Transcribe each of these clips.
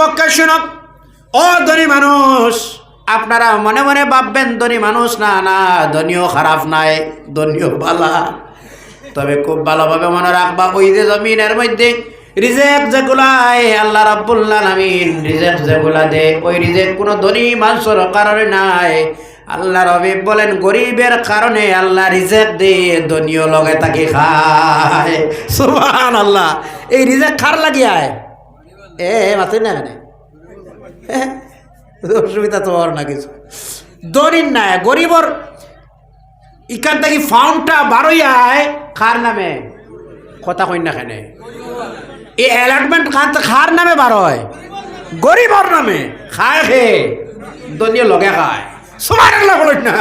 পক্ষে শুনক। ও ধনী মানুষ, আপনারা মনে মনে ভাববেন, ধনী মানুষ না না, ধনীও খারাপ নাই, ধনীও বালা। তবে খুব ভালোভাবে মনে রাখবা, ওই যে জমিনের মধ্যে রিজেক্ট যেগুলাই আল্লাহ রাব্বুল আলামিন রিজেক্ট যেগুলা দে, ওই রিজেক্ট কোনো ধনী মানুষের কারণে নাই। আল্লাহ রবি বলেন, গরিবের কারণে আল্লাহ রিজেক্ট দিয়ে ধনীয় লগে তাকে খায়। সুবহান আল্লাহ এই রিজেক্ট খার লাগিয়ায়? এ মাথা না অসুবিধা তো আর না কিছু। দরিন নাই গরিবর ইখান থেকে ফাউন্ডটা খার নামে। কথা কই না খানে এই অ্যালার্টমেন্ট খান খার নামে বার হয় গরিবর নামে খায় খে। দলীয় লগে খায়। সবার আল্লাহ বলেন না।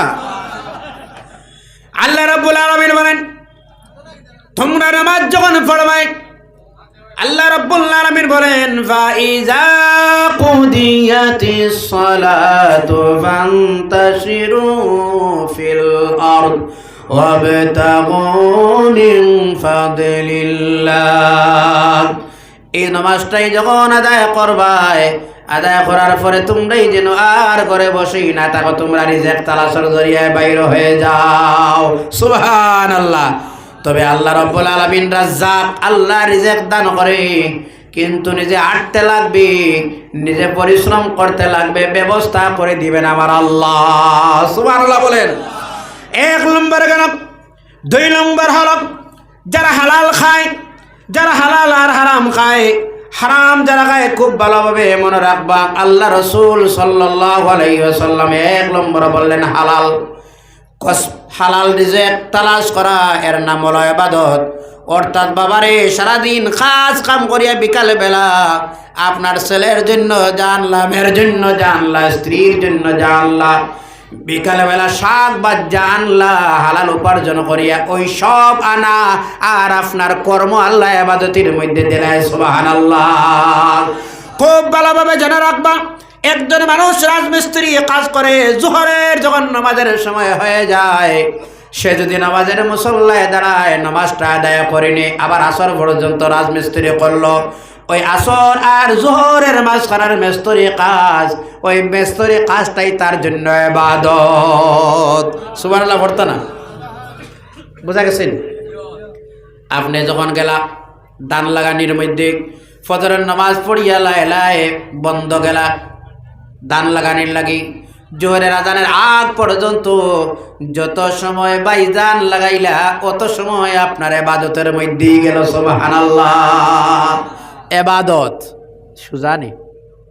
আল্লাহ রাব্বুল আলামিন বলেন, তোমরা নামাজ যখন পড়বাই আল্লাহ রাব্বুল আলামিন বলেন ফাইজা কুদিয়াতিস সালাতু ফান্তাশিরু ফিল আরদ ওয়াবতাগু মিন ফাদলিল্লাহ। এই নামাজটাই যখন আদায় করবাই আদায় করার পরে তোমরাই যেন আর ঘরে বসেই না থাকো, তোমরা রিজেক তালাশের জরিয়ায় বাইর হয়ে যাও। সুবহান আল্লাহ তবে আল্লাহ রব্বুল আলমিন রাজ্জাক আল্লাহ রিজেক দান করে। কিন্তু নিজে আটতে লাগবে, নিজে পরিশ্রম করতে লাগবে, ব্যবস্থা করে দিবেন আমার আল্লাহ। আল্লাহ বলেন। এক নম্বর কেন দুই নম্বর হল যারা হালাল খায়, যারা হালাল আর হারাম খায়, হারাম যারা খায়, খুব ভালোভাবে মনে রাখবা, আল্লাহ রসুল সাল্লাহ আলাইসাল্লাম এক নম্বর বললেন, হালাল। হালাল রিজেক তালাশ করা, এর নাম হলো এবাদত অর্থাৎ বাবারে, সারাদিন কাজ কাম করিয়া বিকাল বেলা আপনার ছেলের জন্য জানলা, মেয়ের জন্য জানলা, স্ত্রীর জন্য জানলা বিকাল বেলা শাক বা জানলা হালাল উপার্জন করিয়া ওই সব আনা আর আপনার কর্ম আল্লাহ আবাদতির মধ্যে দিলায় সুবাহান আল্লাহ খুব ভালোভাবে জেনে রাখবা। একজন মানুষ রাজমিস্ত্রি কাজ করে, জোহরের যখন নামাজের সময় হয়ে যায়, সে যদি নামাজের মুসল্লায় দাঁড়ায়, নামাজটা আদায় করেনি, আবার আসর পর্যন্ত রাজমিস্ত্রি করল। ওই আসর আর জোহরের মাঝখানের মেস্তরি কাজ, ওই মেস্তরি কাজটাই তার জন্য এবাদত আল্লাহ না? বুঝা গেছেন? আপনি যখন গেলা, দান লাগানির মধ্যে ফজরের নামাজ পড়িয়া লাই লাই বন্ধ গেলা দান লাগানির লাগি। জোহরের আজানের আগ পর্যন্ত যত সময় বাই দান লাগাইলা, অত সময় আপনার এবাদতের মধ্যেই গেল সোবাহান এবাদত। সুজানি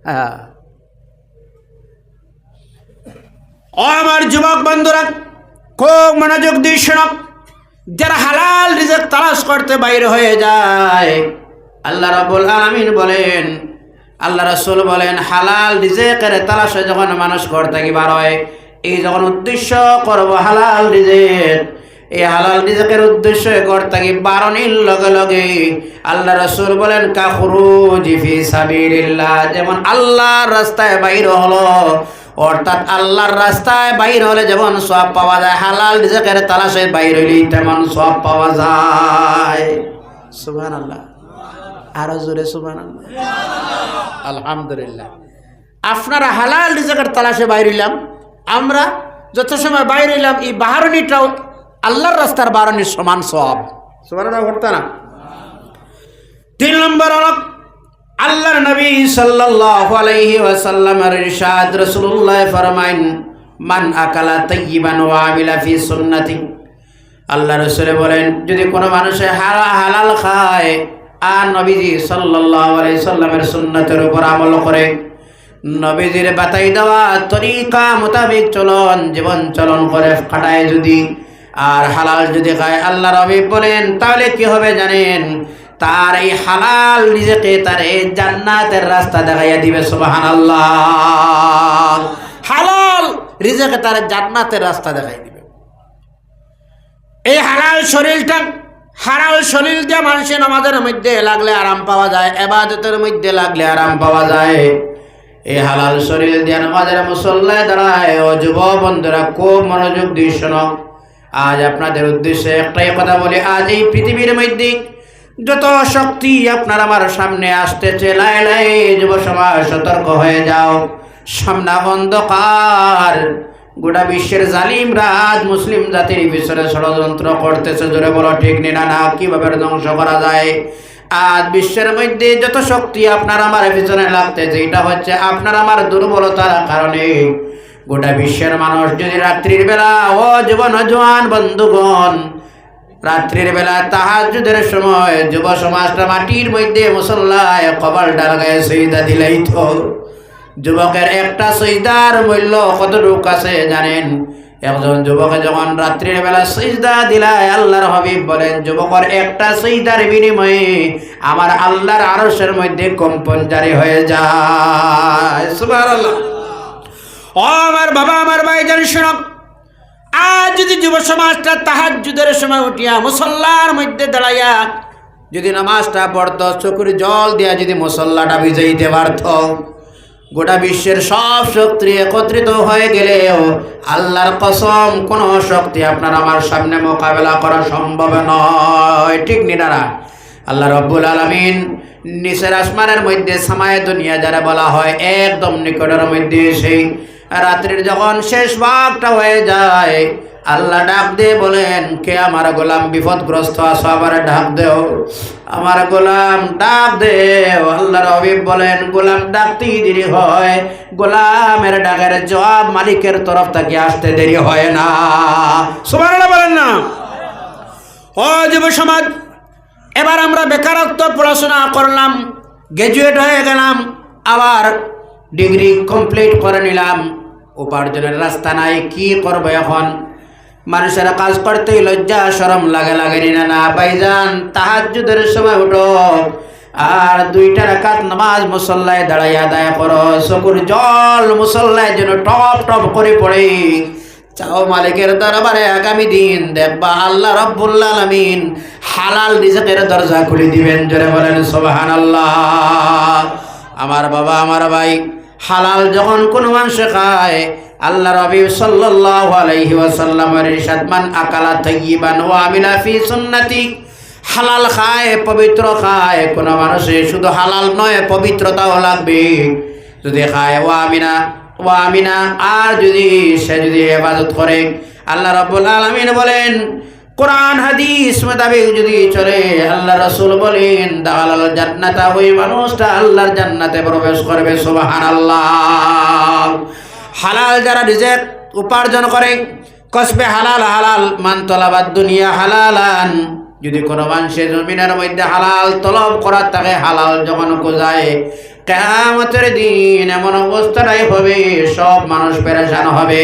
হ্যাঁ। আমার যুবক বন্ধুরা, খুব মনোযোগ দিয়ে শোনক যারা হালাল রিজেক তালাশ করতে বাইরে হয়ে যায়, আল্লাহ রাবুল আলমিন বলেন আল্লাহ রসুল বলেন, হালাল রিজেকের তালাশে যখন মানুষ ঘর থেকে বার হয়, এই যখন উদ্দেশ্য করব হালাল রিজেক, এই হালাল রিজেকের উদ্দেশ্য ঘর থেকে বারণির লগে লগে আল্লাহ রসুল বলেন কাহরু জিফি সাবিরিল্লাহ যেমন আল্লাহর রাস্তায় বাইর হলো, অর্থাৎ আল্লাহর রাস্তায় বাইর হলে যেমন সব পাওয়া যায়, হালাল রিজেকের তালাশে বাইর হইলেই তেমন সব পাওয়া যায়। সুবহান আল্লাহ আরও জোরে আল্লাহ আলহামদুলিল্লাহ। আপনারা হালাল রিজেকের তালাশে বাইরিলাম আমরা যত সময় বাইরিলাম এই বাহারণীটাও আল্লাহর রাস্তার বারণীর সমান সব সমান ঘটতে না? তিন নম্বর হল আল্লাহর নবী সাল্লাল্লাহু আলাইহি ওয়াসাল্লামের ইরশাদ। রাসূলুল্লাহ ফরমাইন মান আকালা তাইয়িবান ওয়া আমিলা ফি সুন্নতি। আল্লাহ রসুলে বলেন যদি কোনো মানুষে হালা হালাল খায় আর নবীজি আলাইহি সাল্লামের সুন্নতের উপর আমল করে। নবীজির বাতাই দেওয়া তরিকা মোতাবেক চলন, জীবন চলন করে কাটায় যদি, আর হালাল যদি খায় আল্লাহ রবি বলেন, তাহলে কি হবে জানেন? তার এই হালাল নিজেকে তার এই জান্নাতের রাস্তা দেখাইয়া দিবে সুবাহান আল্লাহ হালাল রিজেকে তার জান্নাতের রাস্তা দেখাই দিবে। এই হালাল শরীরটা হালাল শরীর দিয়ে মানুষের আমাদের মধ্যে লাগলে আরাম পাওয়া যায়, এবাদতের মধ্যে লাগলে আরাম পাওয়া যায়। এই হালাল শরীর দিয়ে আমাদের মুসল্লায় দাঁড়ায়, ও যুব বন্ধুরা, খুব মনোযোগ দিয়ে শোনো। আজ আপনাদের উদ্দেশ্যে একটাই কথা বলি, আজ এই পৃথিবীর মধ্যে যত শক্তি আপনার আমার সামনে আসতেছে, লাই লাই যুব সমাজ সতর্ক হয়ে যাও। সামনা অন্ধকার। গোটা বিশ্বের জালিম রাজ মুসলিম জাতির পিছনে ষড়যন্ত্র করতেছে। জোরে বলো, ঠিক নিনা না কীভাবে ধ্বংস করা যায়? আজ বিশ্বের মধ্যে যত শক্তি আপনার আমার পিছনে লাগতেছে, এটা হচ্ছে আপনার আমার দুর্বলতার কারণে। গোটা বিশ্বের মানুষ যদি রাত্রির বেলা, ও জীবন জোয়ান বন্ধুগণ, রাত্রির বেলা তাহাজুদের সময় যুব সমাজটা মাটির মধ্যে মুসল্লায় কপাল ডাল গায়ে সইদা দিলেই তো। যুবকের একটা সইদার মূল্য কতটুক আছে জানেন? একজন যুবকে যখন রাত্রির বেলা সইদা দিলায়, আল্লাহর হবিব বলেন, যুবকের একটা সইদার বিনিময়ে আমার আল্লাহর আরসের মধ্যে কম্পন জারি হয়ে যায়। ও আমার বাবা, আমার ভাই, জানি শোনো, আজ যদি যুব সমাজটা তাহাজ্জুদের সময় উঠিয়া মুসল্লার মধ্যে দাঁড়াইয়া যদি নামাজটা পড়ত চকুর জল দিয়া যদি মুসল্লাটা ভিজাইতে পারত গোটা বিশ্বের সব শক্তি একত্রিত হয়ে গেলেও আল্লাহর কসম, কোনো শক্তি আপনার আমার সামনে মোকাবেলা করা সম্ভব নয়। ঠিক নিনারা আল্লাহ রব্বুল আলমিন নিচের আসমানের মধ্যে, সামায় দুনিয়া যারা বলা হয়, একদম নিকটের মধ্যে সেই রাত্রির যখন শেষ ভাগটা হয়ে যায় আল্লাহ ডাক দিয়ে বলেন, কে আমার গোলাম বিপদগ্রস্ত আছো, আমার ডাক দেও। আমার গোলাম ডাক দেও। আল্লাহ রবিব বলেন, গোলাম ডাকতেই দেরি হয়। গোলামের ডাকের জবাব মালিকের তরফ থেকে আসতে দেরি হয় না। সুবহানাল্লাহ বলেন না। ও যুব সমাজ, এবার আমরা বেকারত্ব পড়াশোনা করলাম গ্র্যাজুয়েট হয়ে গেলাম, আবার ডিগ্রি কমপ্লিট করে নিলাম। উপার্জনের রাস্তা নাই, কি করব এখন? মানুষেরা কাজ করতেই লজ্জা সরম লাগে লাগে না না ভাইজান। তাহাজ্জুদের সময় উঠো। আর দুইটা রাকাত নামাজ মুসল্লায় দাঁড়াই আদায় করো। চকুর জল মুসল্লায় যেন টপ টপ করে পড়ে। চাও মালিকের দরবারে আগামী দিন। দেখবা আল্লাহ রব্বুল আলামিন হালাল রিজকের দরজা খুলে দিবেন। জোরে বলেন, সুবহানাল্লাহ। আমার বাবা, আমার ভাই, হালাল যখন কোনো মানুষে খায় আল্লাহ রবি সাল্লাল্লাহু আলাইহি ওয়াসাল্লামের ইরশাদ, মান আকালা তাইয়িবান ওয়া আমিলা ফি সুন্নতি। হালাল খায়, পবিত্র খায়। কোনো মানুষে শুধু হালাল নয়, পবিত্রতাও লাগবে। যদি খায়, ওয়া আমিনা ওয়া আমিনা। আর যদি সে যদি হেফাজত করে, আল্লাহ রাব্বুল আলামিন বলেন, কোরআন, হাদিস মোতাবেক যদি চলে, আল্লাহ রসুল বলেন, দালাল জান্নাতা ওই মানুষটা আল্লাহর জান্নাতে প্রবেশ করবে, সুবহানাল্লাহ। হালাল যারা রিজেক উপার্জন করে, কসবে হালাল হালাল মান তলাবাদ দুনিয়া হালালান। যদি কোনো মানুষের জমিনের মধ্যে হালাল তলব করার তাকে হালাল যখন কোজায় কেমতের দিন এমন অবস্থাটাই হবে, সব মানুষ পেরেশান হবে।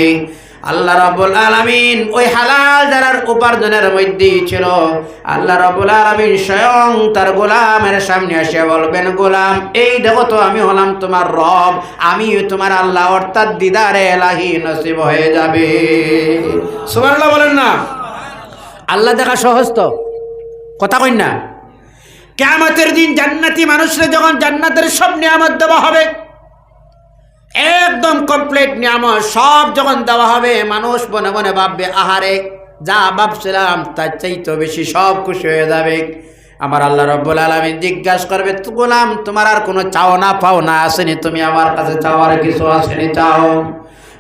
আল্লাহ রাব্বুল আলামিন ওই হালাল যারার উপার্জনের মধ্যেই ছিল। আল্লাহ রাব্বুল আলামিন স্বয়ং তার গোলামের সামনে এসে বলবেন, গোলাম, এই দেখো তো, আমি হলাম তোমার রব, আমি তোমার আল্লাহ, অর্থাৎ দিদারে এলাহি নসিব হয়ে যাবে। সুবহানাল্লাহ বলেন না। আল্লাহ দেখা সহজ তো, কথা কই না। কেয়ামতের দিন জান্নাতি মানুষরা যখন জান্নাতের সব নিয়ামত দেওয়া হবে একদম কমপ্লিট নিয়ামত। সব যখন দেওয়া হবে, মানুষ মনে মনে ভাববে, আহারে, যা ভাবছিলাম, তার চাইতে বেশি সব খুশি হয়ে যাবে। আমার আল্লাহ রব্বুল আলমী জিজ্ঞাসা করবে গোলাম, তোমার আর কোনো চাও না পাও না আসেনি? তুমি আমার কাছে চাওয়ার কিছু আসেনি? চাও।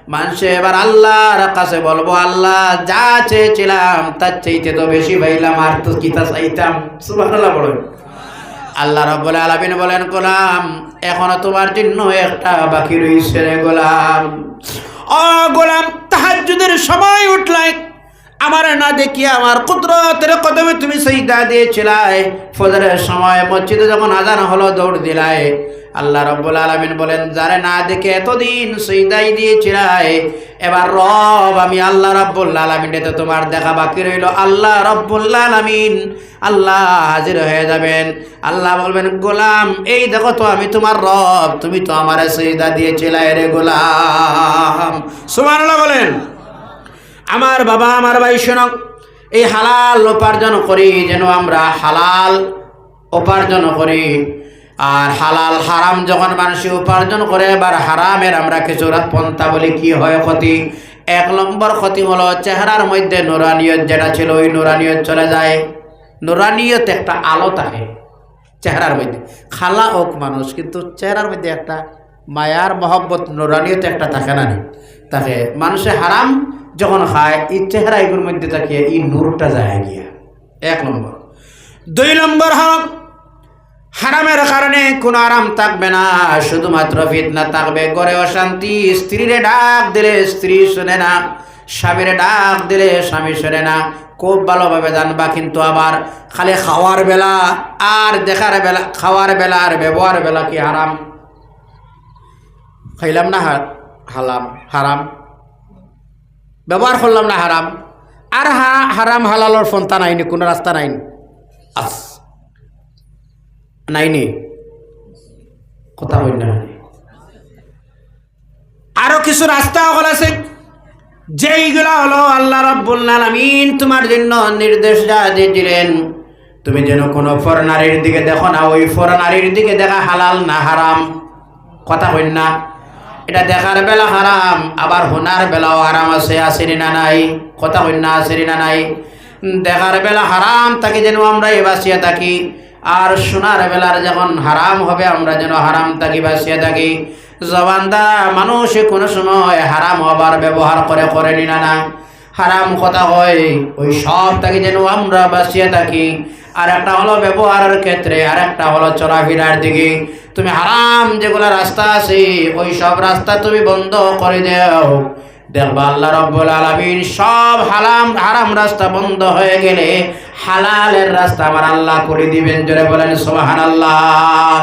মানুষে এবার আল্লাহর কাছে বলব, আল্লাহ, যা চেয়েছিলাম, তার চাইতে তো বেশি পাইলাম, আর তো কিতা চাইতাম? বলেন। আল্লাহ রাব্বুল আলামিন বলেন, গোলাম এখনও তোমার জন্য একটা বাকি রয়েছে রে গোলাম। ও গোলাম তাহাজ্জুদের সময় উঠলাই আমার না দেখিয়ে আমার কুদরতের কদমে তুমি সেইদা দিয়েছিলাই। ফজরের সময় মসজিদে যখন আজান হলো, দৌড় দিলাই। আল্লাহ রব্বুল আলমিন বলেন, যারে না দেখে এতদিন সেইদাই দিয়েছিলাই। এবার রব, আমি আল্লাহ রব্বুল আলমিনে তো তোমার দেখা বাকি রইল। আল্লাহ রব্বুল আলমিন, আল্লাহ হাজির হয়ে যাবেন। আল্লাহ বলবেন, গোলাম, এই দেখো তো, আমি তোমার রব, তুমি তো আমার সেইদা দিয়েছিলাই রে গোলাম। সুমানুল্লাহ বলেন। আমার বাবা, আমার ভাই শোনক এই হালাল উপার্জন করি যেন আমরা হালাল উপার্জন করি। আর হালাল হারাম যখন মানুষ উপার্জন করে, এবার হারামের আমরা কিছু পন্থা বলি, কি হয় ক্ষতি? এক নম্বর ক্ষতি হলো চেহারার মধ্যে নুরানিয়ত যেটা ছিল, ওই নুরানিয়ত চলে যায়। নুরানিয়ত একটা আলো থাকে চেহারার মধ্যে। খালা হোক মানুষ, কিন্তু চেহারার মধ্যে একটা মায়ার মহব্বত, নুরানিয়ত একটা থাকে না তাকে মানুষে হারাম যখন খায় এই চেহারা এগুলোর মধ্যে তাকিয়ে এই নূরটা যায় গিয়া। এক নম্বর। দুই নম্বর হক হারামের কারণে কোনো আরাম থাকবে না, শুধুমাত্র ফিতনা থাকবে। ঘরে অশান্তি, স্ত্রীরে ডাক দিলে স্ত্রী শোনে না, স্বামীর ডাক দিলে স্বামী শোনে না। খুব ভালোভাবে জানবা কিন্তু আবার, খালি খাওয়ার বেলা আর দেখার বেলা, খাওয়ার বেলা আর ব্যবহার বেলা কি হারাম? খাইলাম না হালাম হারাম? ব্যবহার করলাম না হারাম। আর হা, হারাম হালালোর ফন্তা নাইনি, কোনো রাস্তা নাইনি। আস। নাইনি। কথা বল না আরও কিছু রাস্তা হল আছে, যেইগুলা হলো আল্লাহ রাব্বুল আলামিন তোমার জন্য নির্দেশ যা দিলেন। তুমি যেন কোনো ফরনারীর দিকে দেখো না, ওই ফরনারীর দিকে দেখা হালাল না হারাম। কথা বল না। এটা দেখার বেলা হারাম, আবার হোনার বেলাও হারাম আছে, আসেনি না নাই? কথা বল না, আসেনি না নাই? দেখার বেলা হারাম তাকে যেন আমরা এ বাসিয়া থাকি, আর সোনার বেলার যখন হারাম হবে, আমরা যেন হারাম থাকি, বাসিয়া থাকি। জবানদা মানুষে কোনো সময় হারাম হবার ব্যবহার করে করেনি না না হারাম কথা হয় ওই সব তাকে যেন আমরা বাঁচিয়ে থাকি। আর একটা হলো ব্যবহারের ক্ষেত্রে আর একটা হলো চলাফেরার দিকে। তুমি হারাম যেগুলো রাস্তা আছে, ওই সব রাস্তা তুমি বন্ধ করে দাও। দেখবা আল্লাহ রব্বুল আলামিন সব হারাম হারাম রাস্তা বন্ধ হয়ে গেলে হালালের রাস্তা আমার আল্লাহ করে দিবেন, জোরে বলেন সুবহানাল্লাহ।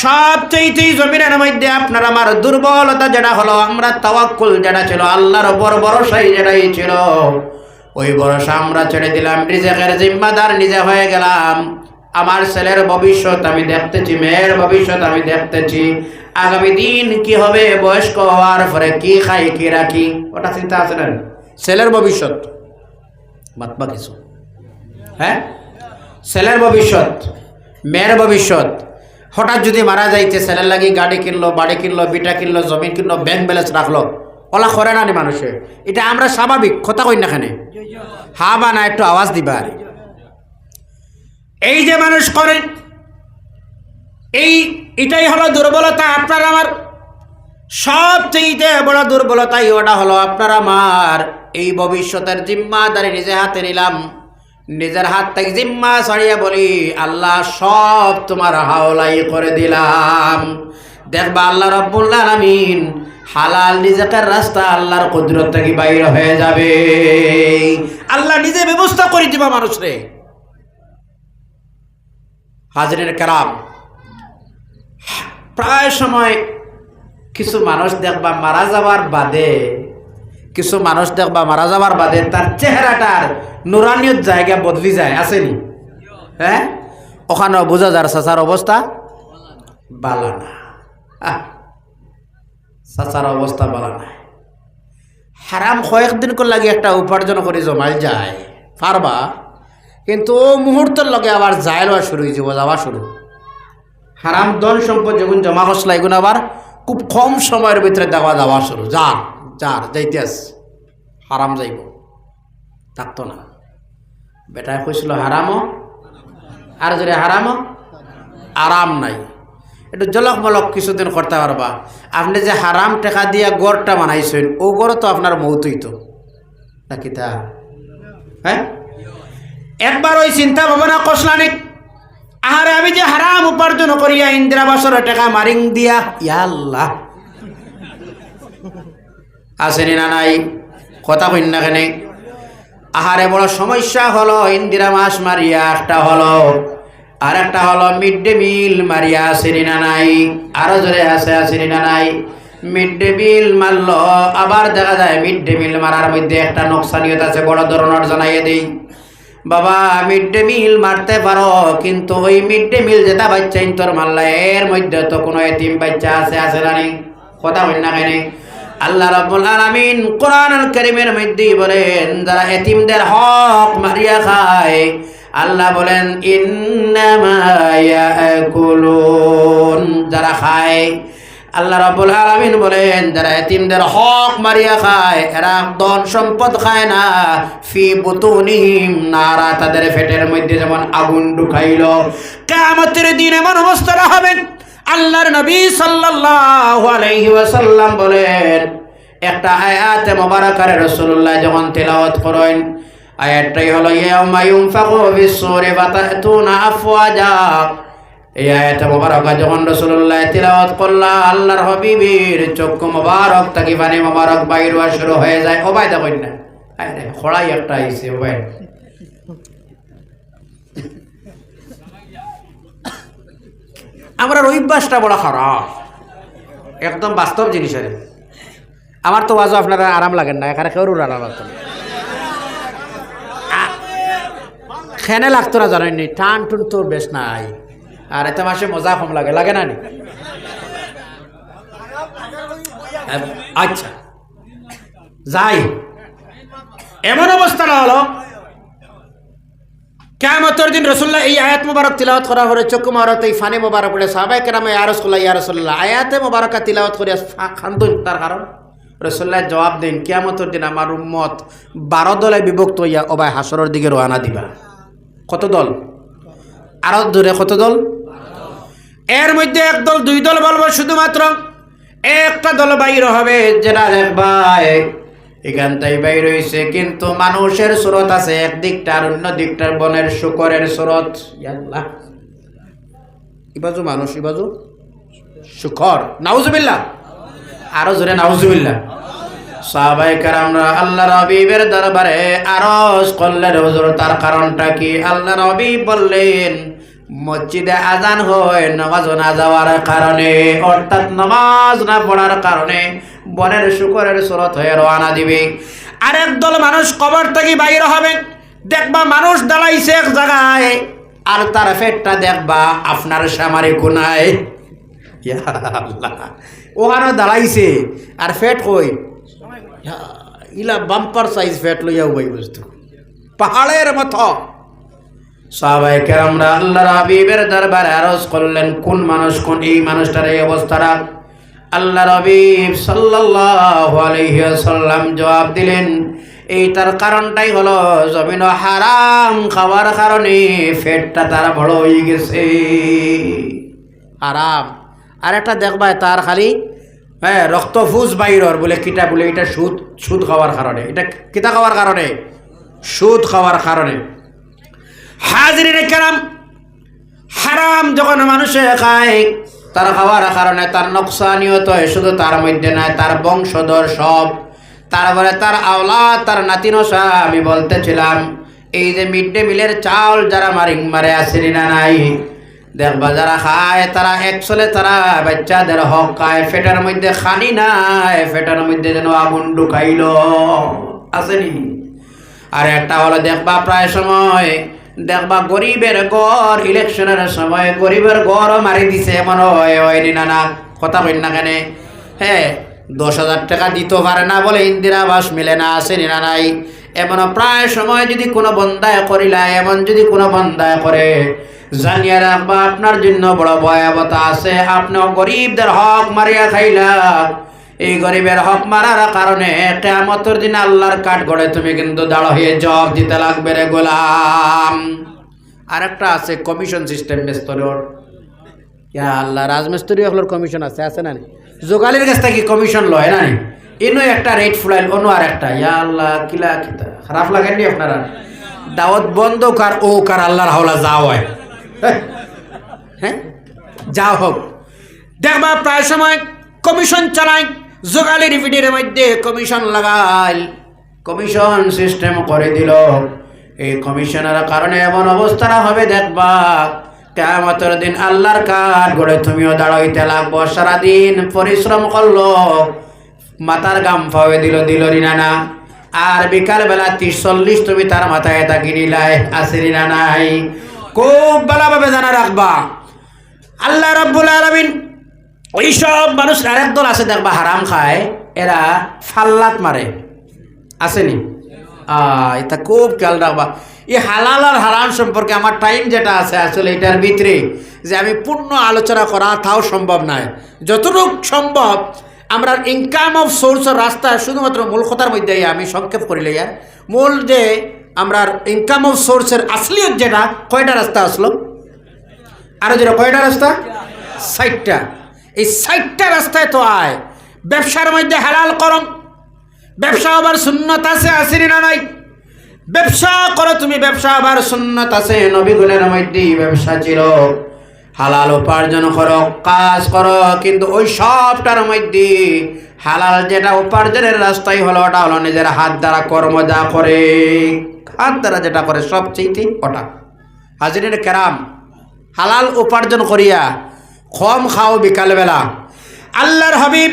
সব চাইতেই জমিনের মধ্যে আপনার আমার দুর্বলতা যেটা হলো, আমরা তাওয়াক্কুল যেটা ছিল, আল্লাহর উপর ভরসাই যেটাই ছিল, ওই ভরসা আমরা ছেড়ে দিলাম, রিজেকের জিম্মাদার নিজে হয়ে গেলাম। আমার ছেলের ভবিষ্যৎ আমি দেখতেছি, মেয়ের ভবিষ্যৎ আমি দেখতেছি। আগামী দিন কি হবে, বয়স্ক হওয়ার পরে কি খাই, কি রাখি, ওটা চিন্তা আছে না? ছেলের ভবিষ্যৎ বাতবা কিছু হ্যাঁ? ছেলের ভবিষ্যৎ, মেয়ের ভবিষ্যৎ। হঠাৎ যদি মারা যাইতে, ছেলের লাগি গাড়ি কিনলো, বাড়ি কিনলো, বিটা কিনলো, জমি কিনলো ব্যাংক ব্যালেন্স রাখল, ওলা করে না নি মানুষে? এটা আমরা স্বাভাবিক, কথা কই না খানে হা বা না, একটু আওয়াজ দিবা আর। এই যে মানুষ করে, এই এটাই হলো দুর্বলতা। আপনার আমার সবচেয়ে বড় দুর্বলতা ওটা হলো আপনার আমার এই ভবিষ্যতের জিম্মাদারি নিজে হাতে নিলাম। নিজের হাত থেকে জিম্মা ছাড়িয়ে বলি, আল্লাহ সব তোমার হাওলাই করে দিলাম। দেখবা আল্লাহ রব্বুল্লাহ আলামিন হালাল নিজেকার রাস্তা আল্লাহর কুদরত থেকে বাইর হয়ে যাবে। আল্লাহ নিজে ব্যবস্থা করে দিবা মানুষরে। হাজরের কারাম প্রায় সময় কিছু মানুষ দেখবা মারা যাবার বাদে, কিছু মানুষ দেখবা মারা যাবার বাদে তার চেহারাটার নুরানিয়ত জায়গা বদলি যায় আসেনি হ্যাঁ? ওখানে বোঝা যার চাচার অবস্থা বালা না। চাচার অবস্থা বালা না। হারাম কয়েকদিন করে লাগে একটা উপার্জন করে জমাই যায়। পারবা? কিন্তু ও মুহূর্তের লগে আবার যায় লওয়া শুরু হয়ে যাব, যাওয়া শুরু। হারাম ধন সম্পদ যখন জমা করছিল এগুলো আবার খুব কম সময়ের ভিতরে দেওয়া যাওয়া শুরু। যার যার, যাইতেস। হারাম যাইব। থাকতো না। বেটায় কইছিল হারামও আর যদি হারামও আরাম নাই। একটু জলক মলক কিছুদিন করতে পারবা। আপনি যে হারাম টেকা দিয়া গড়টা বানাইছেন, ও গড় তো আপনার মৌতই তো। নাকি তা? হ্যাঁ? একবার ওই চিন্তা ভাবনা কষলানিক আহারে আমি যে হারাম উপার্জন করিয়া ইন্দিরা বাসর টাকা মারিং দিয়া ইয়াল্লাহ আসেনি না নাই? কথা কইন না কেনে? আহারে বড় সমস্যা হলো ইন্দিরা মাস মারিয়া একটা হলো, আর একটা হলো মিড ডে মিল মারিয়া আসেনি না নাই? আরও জোরে আছে আসেনি না নাই? মিড ডে মিল মারলো, আবার দেখা যায় মিড ডে মিল মারার মধ্যে একটা নকশানিয়ত আছে, বড় ধরনের জানাইয়ে দিই। বাবা, মিড ডে মিল মারতে পারো, কিন্তু ওই মিড ডে মিল যেটা বাচ্চা তোর মাল্লা, এর মধ্যে তো কোনো এতিম বাচ্চা আছে আছে না নেই কথা বল না কেন। আল্লাহ রাব্বুল আলামিন কোরআনুল কারীমের মধ্যে বলেন, যারা এতিমদের হক মারিয়া খায়, আল্লাহ বলেন, ইন্নামা ইয়াকুলুন। যারা খায় আল্লাহ রাব্বুল আলামিন বলেন, যারা এতিমদের হক মারিয়া খায়, এরা ধন সম্পদ খায় না। ফি বুতুনিহিম, নারা তাদের পেটের মধ্যে যেমন আগুন ঢুকাইল। কিয়ামতের দিন এমন অবস্থা হবে। আল্লাহর নবী সাল্লাল্লাহু আলাইহি ওয়াসাল্লাম বলেন, একটা আয়াতে মোবারকারে রাসূলুল্লাহ যখন তেলাওয়াত করেন, আয়াতটাই হলো, ইয়াউমা ইউনফাকু ফিস-সূরি ফাতাতুনা আফওয়াজা। এই আয়াতে মোবারকা যখন রসুল্লাহ তিলাওয়াত করলা, আল্লাহর হবিবির চক্ষু মোবারক, তাকি পানি মোবারক বাইর শুরু হয়ে যায়। ওবাই দেখেন না আরে খড়াই একটা আইছে ওবাই আমরা অভ্যাসটা বড় খারাপ। একদম বাস্তব জিনিস আরে আমার তো ওয়াজও আপনারা আরাম লাগেন না, এখানে কেউ আরাম লাগতো না খেনে লাগতো না জানেননি, টান টুন তোর বেশ নাই। আর এতে মাসে মজা কম লাগে লাগে না নি? আচ্ছা। যাই। এমন অবস্থাটা হলো। কেমতর দিন রসুল্লাহ এই আয়াত মুবারক তিলাওয়াত করা হলে চক্ষু মুবারক এই ফানি মুবারক পড়ে সাহাবাই কেরাম ইয়া রসুল্লাহ ইয়া রসুল্লাহ আয়াতে মুবারকা তিলাওয়াত করে খান্দুন তার কারণ? রসুল্লাহ জবাব দিন কেমতর দিন আমার উম্মত বারো দলে বিভক্ত হইয়া ওবাই হাসরের দিকে রওনা দিবা। কত দল? আরও দূরে কত দল? এর মধ্যে এক দল, দুই দল বলব শুধুমাত্র। একটা দল বাইর হবে যেটা দেখবাই এখান তাই বাইর হয়েছে কিন্তু মানুষের স্রোত আছে এক দিকটার অন্য দিকটার বনের শুকরের স্রোত। ইবাজু মানুষ, ইবাজু? শুকর। নাউজুবিল্লাহ। আরও জোরে নাউজুবিল্লাহ। সাহাবাই কারামরা আল্লাহ রবিবের দরবারে আরজ করলেন তার কারণটা কি? আল্লাহ রবি বললেন মসজিদে আজান হয় নামাজ না যাওয়ার কারণে, অর্থাৎ নামাজ না পড়ার কারণে বনের শুকরের সুরত হয়ে রওনা দিবে। আরেক দল মানুষ কবর থেকে বাইর হবে, দেখবা মানুষ দাঁড়াইছে এক জায়গায়, আর তার ফেটটা দেখবা আপনার সামারি কোনায়। ওখানে দাঁড়াইছে, আর ফেট কই? ইলা বাম্পার সাইজ ফেট লইয়া উবাই বস্তু। পাহাড়ের মতো। সবাই কেরামরা আল্লাহর হাবিবের দরবারে আরজ করলেন, কোন মানুষ, কোন এই মানুষটার এই অবস্থাটা? আল্লাহ রবিব সাল্লাম জবাব দিলেন, এই তার কারণটাই হলো জমিন হারাম খাওয়ার কারণে ফেটটা তার বড় হয়ে গেছে। আরাম আর একটা দেখবা তার খালি হ্যাঁ রক্তফুজ বাইরর বলে কিটা বলে, এটা সুদ সুদ খাওয়ার কারণে। এটা কিতা খাওয়ার কারণে? সুদ খাওয়ার কারণে। হাজরিনে কেরাম, হারাম যখন মানুষে খায়, তার খাওয়ার কারণে তার নকশানিয়ত হয়, শুধু তার মধ্যে নয়, তার বংশধর সব। তারপরে তার আওলা তার নাতিনসা আমি বলতেছিলাম, এই যে মিড ডে মিলের চাউল যারা মারিং মারে, আসেনি না নাই? দেখবা যারা খায়, তারা একচলে তারা বাচ্চাদের হক খায়, ফেটার মধ্যে খানি নাই, ফেটার মধ্যে যেন আগুন ঢুকাইল। আসেনি। আর একটা হলো, দেখবা প্রায় সময় দেখবা গরিবের গড় ইলেকশনের সময় গরিবের গড়ও মারি দিছে, এমন হয়, হয়নি না কথা কই না কেন? হ্যাঁ দশ হাজার টাকা দিতে পারে না বলে ইন্দিরা আবাস মিলে না, আসেনি না, নাই। এমন প্রায় সময় যদি কোনো বন্দায় করিলা এমন যদি কোনো বন্দায় করে, জানিয়ে রাখবা আপনার জন্য বড় ভয়াবতা আছে। আপনিও গরিবদের হক মারিয়া খাইলা। এই গরিবের হক মারার কারণে কেয়ামতের দিন আল্লাহর কাঠ গড়ে তুমি কিন্তু দাঁড় হয়ে জব দিতে লাগবে রে গোলাম। আরেকটা আছে কমিশন সিস্টেম মেস্তরের ইয়া আল্লাহ, রাজমিস্ত্রি হলোর কমিশন আছে আছে না যোগালির কাছ থেকে কমিশন লয় না ইনো একটা রেট ফুলাইল অন্য আর একটা। ইয়া আল্লাহ, কিলা, কিতা? খারাপ লাগেননি আপনারা? দাওয়াত বন্ধ কার, ও কার, আল্লাহর হাওলা যাও হয়? হ্যাঁ? যা হোক। দেখবা, প্রায় সময় কমিশন চালাই যোগালির ভিডিওর মধ্যে কমিশন লাগাই কমিশন সিস্টেম করে দিল। এই কমিশনের কারণে এমন অবস্থা হবে, দেখবা। কেমতের দিন আল্লাহর কাঠ গড়ে তুমিও দাঁড়াইতে লাগবো। সারাদিন পরিশ্রম করল। মাথার গাম ফাওয়ে দিল দিল রিনা না আর বিকাল বেলা ত্রিশ চল্লিশ তুমি তার মাথায় তা কিনিলাই আসিরি না নাই খুব ভালোভাবে জানা রাখবা। আল্লাহ রব্বুল আলমিন ওইসব মানুষ আরেক আছে দেখবা, হারাম খায়, এরা ফাল্লাত মারে। আসেনি? এটা খুব খেয়াল রাখবা। এই হালাল আর হারাম সম্পর্কে আমার টাইম যেটা আছে, আসলে এটার ভিতরে যে আমি পূর্ণ আলোচনা করা তাও সম্ভব নয়। যতটুকু সম্ভব, আমরা ইনকাম অফ সোর্সের রাস্তা শুধুমাত্র মূল কথার মধ্যে আমি সংক্ষেপ করিলে আর মূল যে আমরা ইনকাম অফ সোর্সের আসলিয়ত যেটা, কয়টা রাস্তা আসলো? আরও যেটা কয়টা রাস্তা? ষাটটা। এই ষাটটা রাস্তায় তো আয়। ব্যবসার মধ্যে হালাল করম। ব্যবসা আবার সুন্নত আছে, আসেনি না নাই? ব্যবসা করো তুমি, ব্যবসা আবার সুন্নত আছে, নবীগুলের মধ্যে ব্যবসা ছিল। হালাল উপার্জন করো, কাজ করো, কিন্তু ওই সবটার মধ্যে হালাল যেটা উপার্জনের রাস্তাই হলো, ওটা হলো নিজের হাত দ্বারা কর্ম যা করে। হাত দ্বারা যেটা করে সবচেয়ে ওটা। হাজিরের কেরাম, হালাল উপার্জন করিয়া কম খাও বিকালবেলা। আল্লাহর হাবিব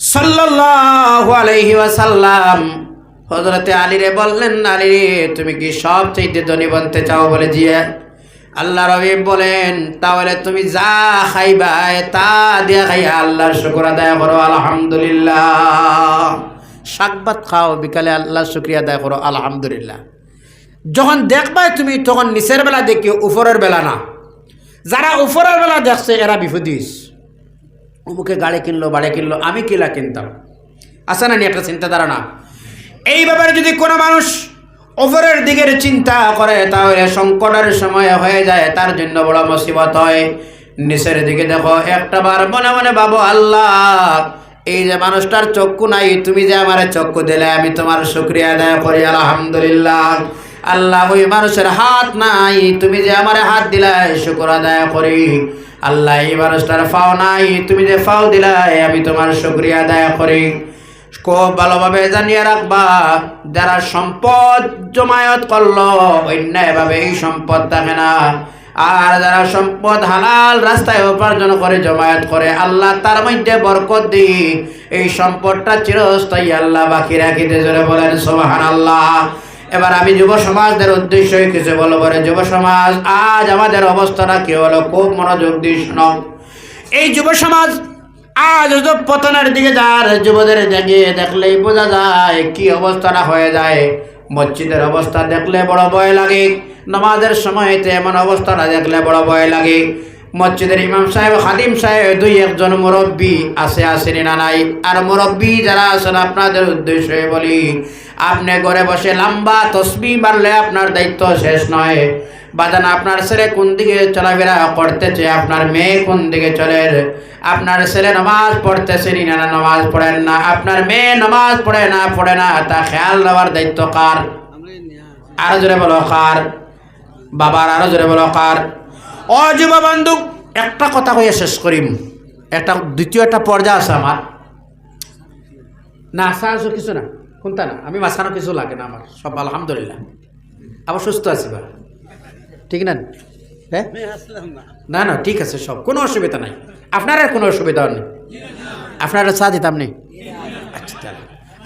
সাল্লাল্লাহু আলাইহি ওয়াসাল্লাম হযরতে আলীরে বললেন আলী রে তুমি কি সব চাইতে ধনী বনতে চাও? বলে জিয়া আল্লাহ রবি বলেন, তাহলে তুমি যা খাইবা, তা দিয়া খাইয়া আল্লাহর শুকর আদায় করো, আলহামদুলিল্লাহ। শাকবাত খাও, বিকালে আল্লাহর শুক্রিয়া আদায় করো, আলহামদুলিল্লাহ। যখন দেখবাই তুমি, তখন নিচের বেলা দেখি, উপরের বেলা না। যারা উপরের বেলা দেখছে, এরা বিপদিস অমুকে গাড়ি কিনলো, বাড়ি কিনলো, আমি কিলা কিনতাম। আসে না নি একটা চিন্তাধারা না এই ব্যাপারে যদি কোনো মানুষ ওপরের দিকের চিন্তা করে, তাহলে সংকটের সময় হয়ে যায়, তার জন্য বড় মুসিবত হয়। নিচের দিকে দেখো, একটা বার মনে মনে ভাবো, আল্লাহ, এই যে মানুষটার চক্ষু নাই, তুমি যে আমার চক্ষু দিলে, আমি তোমার শুক্রিয়া আদায় করি, আলহামদুলিল্লাহ। আল্লাহ ওই মানুষের হাত নাই। তুমি যে আমার হাত দিলাই, শুক্র আদায় করি। আল্লাহ এই মানুষটার ফাও নাই। তুমি যে ফাও দিলাই, আমি তোমার শুক্রিয়া আদায় করি। খুব ভালোভাবে জানিয়ে রাখবা, যারা সম্পদ জমায়েত করল অন্যায়ভাবে এই সম্পদ থাকে না। আর যারা সম্পদ হালাল রাস্তায় উপার্জন করে, জমায়েত করে, আল্লাহ তার মধ্যে বরকত দি এই সম্পদটা চিরস্থায়ী, আল্লাহ বাকি রাখিতে জোরে বলেন সোহান আল্লাহ এবার আমি যুব সমাজদের উদ্দেশ্যই কিছু বলব রে। যুব সমাজ, আজ আমাদের অবস্থাটা কি হলো? খুব মনোযোগ দিয়ে এই যুব সমাজ আজ পতনের দিকে যার যুবদের দেখে দেখলেই বোঝা যায় কি অবস্থাটা হয়ে যায়। মসজিদের অবস্থা দেখলে বড় ভয় লাগে। নামাজের সময়তে এমন অবস্থাটা দেখলে বড় ভয় লাগে। মসজিদের ইমাম সাহেব, খাদিম সাহেব, দুই একজন মুরব্বী আছে আসেনি না নাই? আর মুরব্বী যারা আছেন, আপনাদের উদ্দেশ্যে বলি আপনি ঘরে বসে লম্বা তসবি বাড়লে আপনার দায়িত্ব শেষ নয়। বাদান, আপনার ছেলে কোন দিকে চলাফেরা করতেছে? আপনার মেয়ে কোন দিকে চলে? আপনার ছেলে নামাজ পড়তেছে না? নামাজ পড়েন না। আপনার মেয়ে নামাজ পড়ে না পড়ে না, তা খেয়াল দেওয়ার দায়িত্ব কার? আরও জোরে বলো, কার? বাবার আরও জোরে বলো, কার? যুব বন্ধু, একটা কথা কইয়া শেষ করিম। একটা, দ্বিতীয় একটা পর্যায়ে আছে আমার। না আসো কিছু না। কোনটা না? আমি মাঝখানে কিছু লাগে না আমার, সব আলহামদুলিল্লাহ। আবার সুস্থ আছি বা? ঠিক না? হ্যাঁ? না না, ঠিক আছে সব, কোনো অসুবিধা নাই। আপনার আর কোনো অসুবিধা নেই আপনারা চা দিতাম নেই আচ্ছা।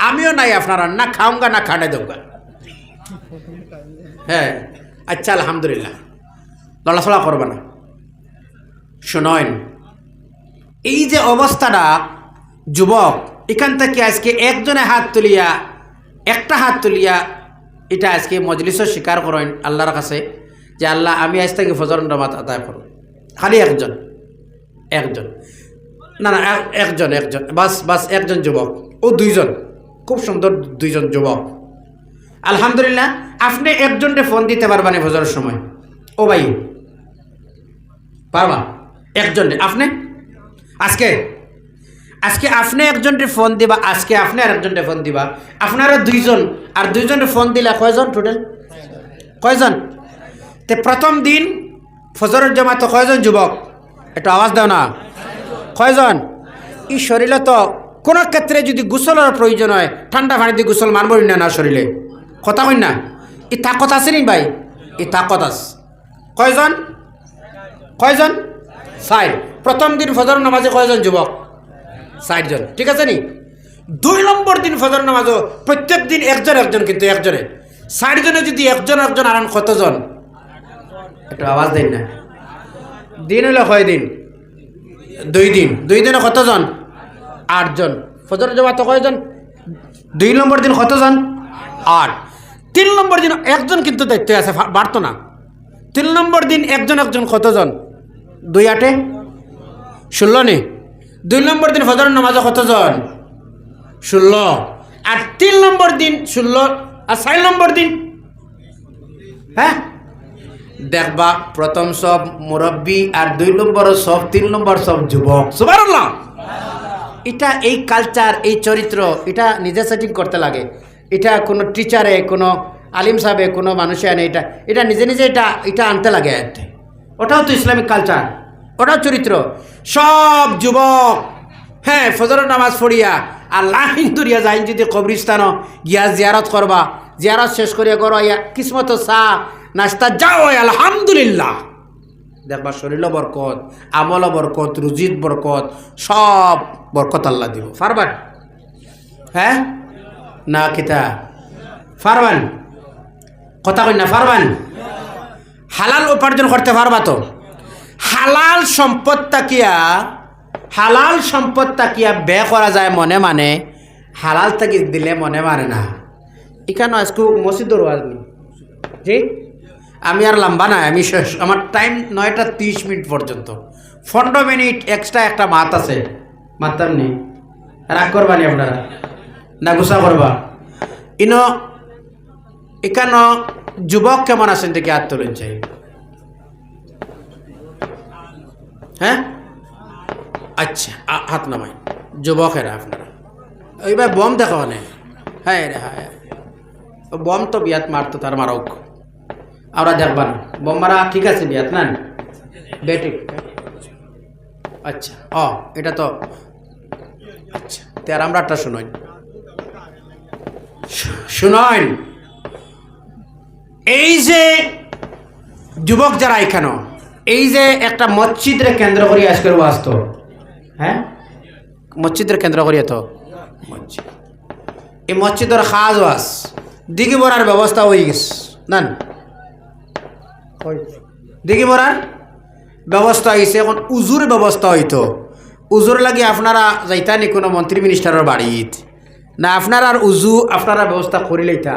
আমিও নাই আপনারা না খাওঙ্গা না খানে দেবগা হ্যাঁ আচ্ছা আলহামদুলিল্লাহ। লড়াচড়া করবে না। শোনয়ন এই যে অবস্থাটা যুবক এখান থেকে আজকে একজনে হাত তুলিয়া, একটা হাত তুলিয়া এটা আজকে মজলিসও স্বীকার করেন আল্লাহর কাছে, যে আল্লাহ আমি আজ থেকে ফজর নামাজ আদায় করব। খালি একজন একজন। না না একজন একজন। বাস বাস, একজন যুবক ও দুইজন। খুব সুন্দর দুইজন যুবক। আলহামদুলিল্লাহ, আপনি একজনকে ফোন দিতে পারবেন ফজরের সময়। ও ভাই, পারবা? একজনে আপনি? আজকে? আজকে আপনি একজনকে ফোন দিবা, আজকে আপনি আর একজনকে ফোন দিবা। আপনারা দুইজন, আর দুইজনের ফোন দিলে কয়জন টোটাল কয়জন? তে প্রথম দিন ফজরের জমাতে কয়জন যুবক? একটু আওয়াজ দাও না। কয়জন? এই শরীরে তো কোনো ক্ষেত্রে যদি গোসলের প্রয়োজন হয়, ঠান্ডা পানি দিয়ে গোসল মারবই না না শরীরে। কথা কই না? এই তাকত আছে নি ভাই? এই তাকত আছে। কয়জন? কয়জন? ষাট প্রথম দিন ফজর নামাজে কয়জন যুবক? ষাটজন ঠিক আছে নি? দুই নম্বর দিন ফজর নামাজও প্রত্যেক দিন একজন একজন, কিন্তু একজনে। ষাট জনে যদি একজন একজন আনান কতজন? একটু আওয়াজ দিন না। দিন হলো কয় দিন? দুই দিন। দুই দিনে কতজন? আটজন। ফজর জমা তো কয়জন? দুই নম্বর দিন কতজন? আট। তিন নম্বর দিন একজন কিন্তু দায়িত্ব আছে বাড়তো না। তিন নম্বর দিন একজন একজন কতজন? দুই আটে? ষোলো নি? দুই নম্বর দিন ফজরের নামাজে কতজন? ষোলো। আর তিন নম্বর দিন ষোলো, আর চার নম্বর দিন? হ্যাঁ? দেখবা, প্রথম সব মুরব্বী আর দুই নম্বর সব, তিন নম্বর সব যুবক। সুবারল্লাহ এটা এই কালচার এই চরিত্র, এটা নিজে সেটিং করতে লাগে। এটা কোনো টিচারে কোনো আলিম সাহেবে কোনো মানুষে আনে, এটা এটা নিজে নিজে এটা এটা আনতে লাগে। ওটাও তো ইসলামিক কালচার ওটাও চরিত্র। সব যুবক হ্যাঁ ফজরের নামাজ পড়িয়া, আর লাহিন দরিয়া যাই যদি কবরিস্তানও গিয়া জিয়ারত করবা। জিয়ারত শেষ করিয়া করো ইয়া কিসমত চা, নাস্তা, যাও আলহামদুলিল্লাহ। দেখবা শরীরও বরকত আমল বরকত, রুজিত বরকত, সব বরকত আল্লাহ দিব। ফারবান হ্যাঁ? না, কিতা? ফারবান কথা কই না ফারবান হালাল উপার্জন করতে পারবা তো? হালাল সম্পদ তাকিয়া, হালাল সম্পদ তাকিয়া বে করা যায় মনে মানে হালাল তাকি দিলে মনে মানে না। এখানে আজকে মসজিদর নেই জি? আমি আর লম্বা নাই, আমি শেষ। আমার টাইম নয়টা তিরিশ মিনিট পর্যন্ত পনেরো মিনিট এক্সট্রা একটা মাত আছে। মাতার নেই রাগ করবা নি আপনারা না গুসা করবা ইনো এখানো যুবক কেমন আছেন দেখি চাই হ্যাঁ? আচ্ছা হাত নামাই। যুবকেরা আপনারা। এইবার বম দেখো মানে হ্যাঁ রে হ্যাঁ। বম তো বিয়াত মারতো তার মারক। আমরা দেখবা না। বম মারা ঠিক আছে বিয়াত, না? বেটি। আচ্ছা ও এটা তো আচ্ছা তার আমরাটা শুনইন শুনইন এই যে যুবক যারা এখানে এই যে একটা মসজিদের কেন্দ্র করি আজকের বাস্তব হ্যাঁ? মসজিদের কেন্দ্র করিয়া তো মসজিদ। এই মসজিদের খাজ ওয়াস দিঘি বরার ব্যবস্থা হয়ে গেছে। নান? দিঘি বরার ব্যবস্থা হয়েছে এখন উজুর ব্যবস্থা হইতো। উজুর লাগে আপনারা যাইতানি কোনো মন্ত্রী মিনিস্টারের বাড়িত। না আপনার আর উজু আপনারা ব্যবস্থা করিলেইতা।